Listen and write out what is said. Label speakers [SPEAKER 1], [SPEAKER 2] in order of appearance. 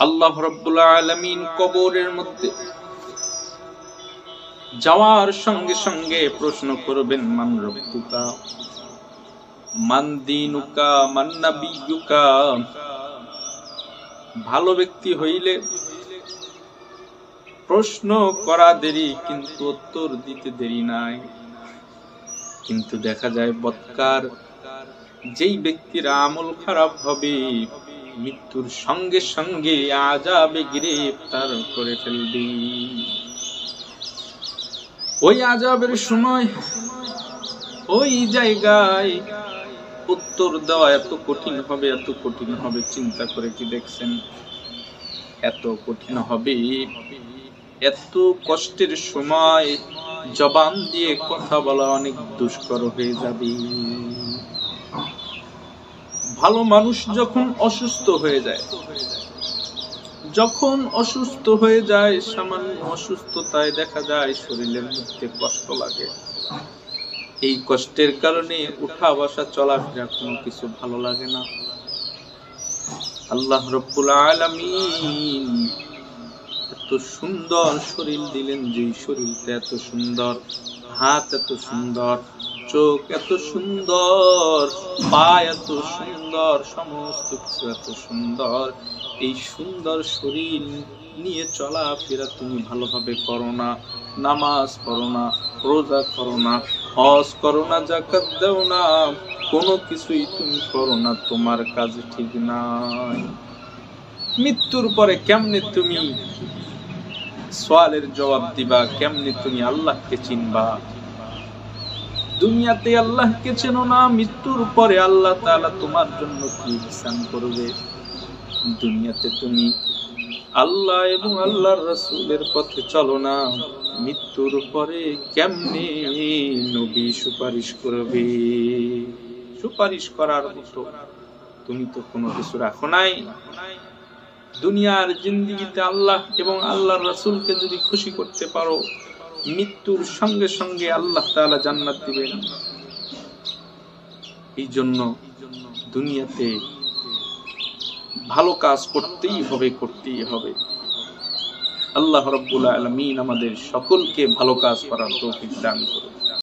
[SPEAKER 1] আল্লাহ রব্বুল আলমিন কবরের মধ্যে যাওয়ার সঙ্গে সঙ্গে প্রশ্ন করবেন, মান রব্বুকা, মান দিনুকা, মান নাবিয়ুকা? ভালো ব্যক্তি হইলে প্রশ্ন করা দেরি, কিন্তু উত্তর দিতে দেরি নাই। কিন্তু দেখা যায়, বৎকার যেই ব্যক্তির আমল খারাপ হবে মৃত্যুর সঙ্গে সঙ্গে আজাবে গ্রেফতার করে ফেলবি। ওই আজাবের সময়, ওই জায়গায় উত্তর দেওয়া এত কঠিন হবে, এত কঠিন হবে, চিন্তা করে কি দেখছেন? এত কঠিন হবে। এত কষ্টের সময় জবান দিয়ে কথা বলা অনেক দুষ্কর হয়ে যাবে। ভালো মানুষ যখন অসুস্থ হয়ে যায়, যখন অসুস্থ হয়ে যায়, সামান্য অসুস্থতায় দেখা যায় শরীরের মধ্যে কষ্ট লাগে। এই কষ্টের কারণে উঠা বসা চলাফেরা কোনো কিছু ভালো লাগে না। আল্লাহ রব্বুল আলামিন এত সুন্দর শরীর দিলেন যে শরীরটা এত সুন্দর, হাত এত সুন্দর। চোখ এত সুন্দর পা এত সুন্দর, সমস্ত কিছু এত সুন্দর। এই সুন্দর শরীর নিয়ে চলাফেরা তুমি ভালোভাবে করো না, নামাজ করো না, রোজা করো না, হজ করো না জাকাত দেও না, কোনো কিছুই তুমি করো না, তোমার কাজ ঠিক নাই। মৃত্যুর পরে কেমনে তুমি সোয়ালের জবাব দিবা, কেমনে তুমি আল্লাহকে চিনবা? দুনিয়াতে আল্লাহকে চেনো না, মৃত্যুর পরে আল্লাহ তাআলা তোমার জন্য কি হিসান করবে? দুনিয়াতে তুমি আল্লাহ এবং আল্লাহর রাসূলের পথে চলো না, মৃত্যুর পরে কেমনে নবী সুপারিশ করবে? সুপারিশ করার মতো তুমি তো কোনো কিছু রাখো নাই। দুনিয়ার জিন্দিগিতে আল্লাহ এবং আল্লাহর রাসূলকে যদি খুশি করতে পারো মৃত্যুর সঙ্গে সঙ্গে আল্লাহ তালা জান্নাত দিবেন। এই জন্য দুনিয়াতে ভালো কাজ করতেই হবে করতেই হবে। আল্লাহ রব্বুল আলমিন আমাদের সকলকে ভালো কাজ করার তৌফিক দান করুন।